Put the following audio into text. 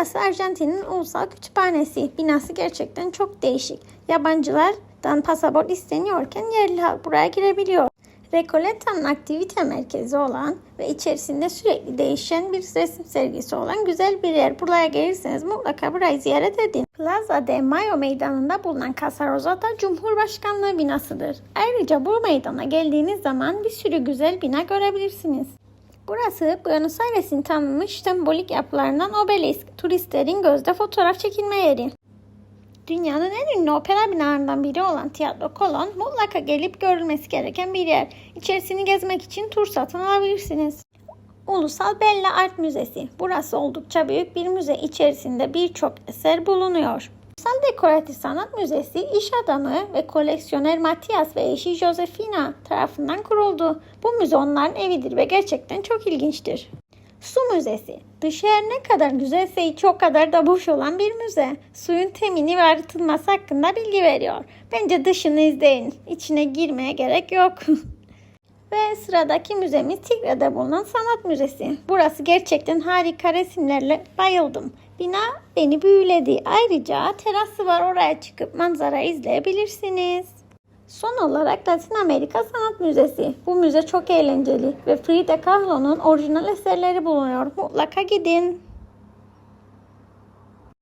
Burası Arjantin'in ulusal kütüphanesi. Binası gerçekten çok değişik. Yabancılardan pasaport isteniyorken yerli halk buraya girebiliyor. Recoletta'nın aktivite merkezi olan ve içerisinde sürekli değişen bir resim sergisi olan güzel bir yer. Buraya gelirseniz mutlaka burayı ziyaret edin. Plaza de Mayo meydanında bulunan Casa Rosada Cumhurbaşkanlığı binasıdır. Ayrıca bu meydana geldiğiniz zaman bir sürü güzel bina görebilirsiniz. Burası Buenos Aires'in tanınmış sembolik yapılarından obelisk, turistlerin gözde fotoğraf çekilme yeri. Dünyanın en ünlü opera binalarından biri olan Tiyatro Kolon mutlaka gelip görülmesi gereken bir yer. İçerisini gezmek için tur satın alabilirsiniz. Ulusal Bella Art Müzesi. Burası oldukça büyük bir müze. İçerisinde birçok eser bulunuyor. Ulusal Dekoratif Sanat Müzesi iş adamı ve koleksiyoner Matias ve eşi Josefina tarafından kuruldu. Bu müze onların evidir ve gerçekten çok ilginçtir. Su Müzesi. Dışı her ne kadar güzelse içi o kadar da boş olan bir müze. Suyun temini ve arıtılması hakkında bilgi veriyor. Bence dışını izleyin. İçine girmeye gerek yok. ve sıradaki müzemiz Tigre'de bulunan Sanat Müzesi. Burası gerçekten harika resimlerle bayıldım. Bina beni büyüledi. Ayrıca terası var oraya çıkıp manzara izleyebilirsiniz. Son olarak Latin Amerika Sanat Müzesi. Bu müze çok eğlenceli ve Frida Kahlo'nun orijinal eserleri bulunuyor. Mutlaka gidin.